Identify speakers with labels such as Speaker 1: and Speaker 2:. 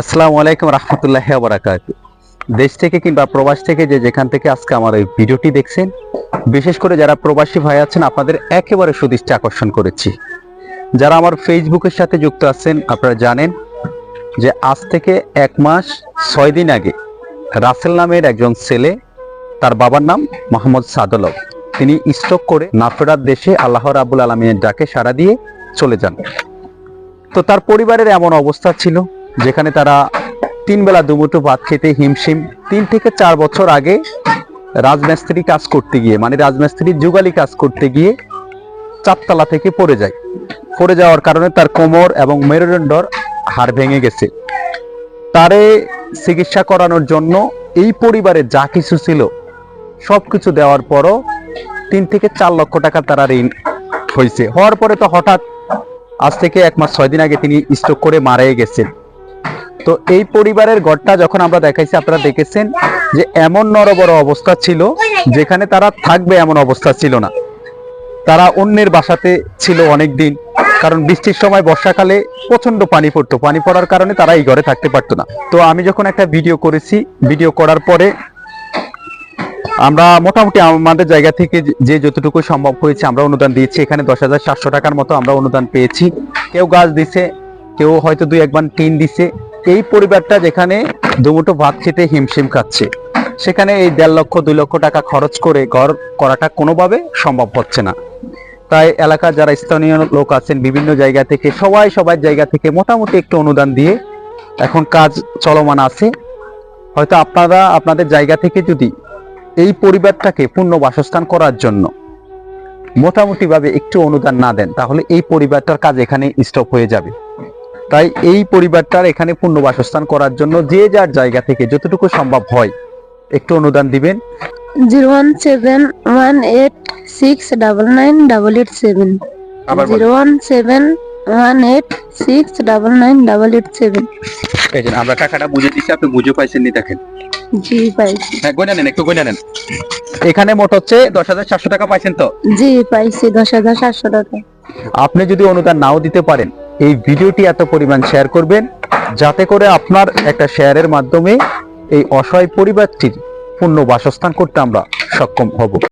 Speaker 1: আসসালামু আলাইকুম রহমতুল্লাহ বারাকাত। দেশ থেকে কিংবা প্রবাস থেকে যে যেখান থেকে আজকে আমার এই ভিডিওটি দেখছেন, বিশেষ করে যারা প্রবাসী ভাই আছেন, আপনাদের একেবারে সুদৃষ্টি আকর্ষণ করেছি। যারা আমার ফেসবুকের সাথে যুক্ত আছেন, আপনারা জানেন যে আজ থেকে এক মাস ছয় দিন আগে রাসেল নামের একজন ছেলে, তার বাবার নাম মোহাম্মদ সাদলভ তিনি স্ট্রোক করে নাফেরাত দেশে আল্লাহ রাবুল আলমিনের ডাকে সাড়া দিয়ে চলে যান। তো তার পরিবারের এমন অবস্থা ছিল যেখানে তারা তিন বেলা দুমুঠো ভাত খেতে হিমশিম। তিন থেকে চার বছর আগে রাজমিস্ত্রি কাজ করতে গিয়ে মানে রাজমিস্ত্রি যুগালি কাজ করতে গিয়ে চারতলা থেকে পড়ে যায়। পড়ে যাওয়ার কারণে তার কোমর এবং মেরুদণ্ডর হাড় ভেঙে গেছে। তারে চিকিৎসা করানোর জন্য এই পরিবারে যা কিছু ছিল সব কিছু দেওয়ার পরও তিন থেকে চার লক্ষ টাকা তারা ঋণ হয়েছে। হওয়ার পরে তো হঠাৎ আজ থেকে এক মাস ছয় দিন আগে তিনি স্ট্রোক করে মারাই গেছেন। তো এই পরিবারের ঘরটা যখন আমরা দেখাইছি, আপনারা দেখেছেন যে এমন নরবড় অবস্থা ছিল যেখানে তারা থাকবে এমন অবস্থা ছিল না। তারা অন্যের বাসাতে ছিল অনেক দিন কারণ বৃষ্টির সময় বর্ষাকালে প্রচণ্ড পানি পড়তো। পানি পড়ার কারণে তারা এই ঘরে থাকতে পারতো না। তো আমি যখন একটা ভিডিও করেছি, ভিডিও করার পরে আমরা মোটামুটি আমাদের জায়গা থেকে যে যতটুকু সম্ভব হয়েছে আমরা অনুদান দিয়েছি। এখানে দশ হাজার সাতশো টাকার মতো আমরা অনুদান পেয়েছি। কেউ গাছ দিছে, কেউ হয়তো দুই একবার টিন দিছে। এই পরিবারটা যেখানে দুমুটো ভাত খেতে হিমশিম খাচ্ছে, সেখানে এই দেড় লক্ষ, দুই লক্ষ টাকা খরচ করে ঘর করাটা কোনোভাবে সম্ভব হচ্ছে না। তাই এলাকার যারা স্থানীয় লোক আছেন, বিভিন্ন জায়গা থেকে, সবাই সবার জায়গা থেকে মোটামুটি একটু অনুদান দিয়ে এখন কাজ চলমান আছে। হয়তো আপনারা আপনাদের জায়গা থেকে যদি এই পরিবারটাকে পূর্ণ বাসস্থান করার জন্য মোটামুটিভাবে একটু অনুদান না দেন, তাহলে এই পরিবারটার কাজ এখানে স্টপ হয়ে যাবে। তাই এই পরিবারটার এখানে পূর্ণ বাসস্থান করার জন্য যে যার জায়গা থেকে যতটুকু সম্ভব হয় একটু অনুদান দিবেন।
Speaker 2: Zero one seven one eight six double nine double eight seven. Zero one seven one eight six double nine double eight seven.
Speaker 1: আমরা টাকাটা বুঝে দিচ্ছি আপনি বুঝে পাইছেন নি দেখেন।
Speaker 2: জি পাইছি।
Speaker 1: হ্যাঁ গয়না নেন একটু গয়না নেন। এখানে মোট হচ্ছে দশ হাজার সাতশো টাকা পাইছেন তো?
Speaker 2: জি পাইছি দশ হাজার সাতশো টাকা।
Speaker 1: আপনি যদি অনুদান নাও দিতে পারেন এই ভিডিওটি এত পরিমাণ শেয়ার করবেন যাতে করে আপনার একটা শেয়ারের মাধ্যমে এই অসহায় পরিবারটির পূর্ণ বাসস্থান করতে আমরা সক্ষম হব।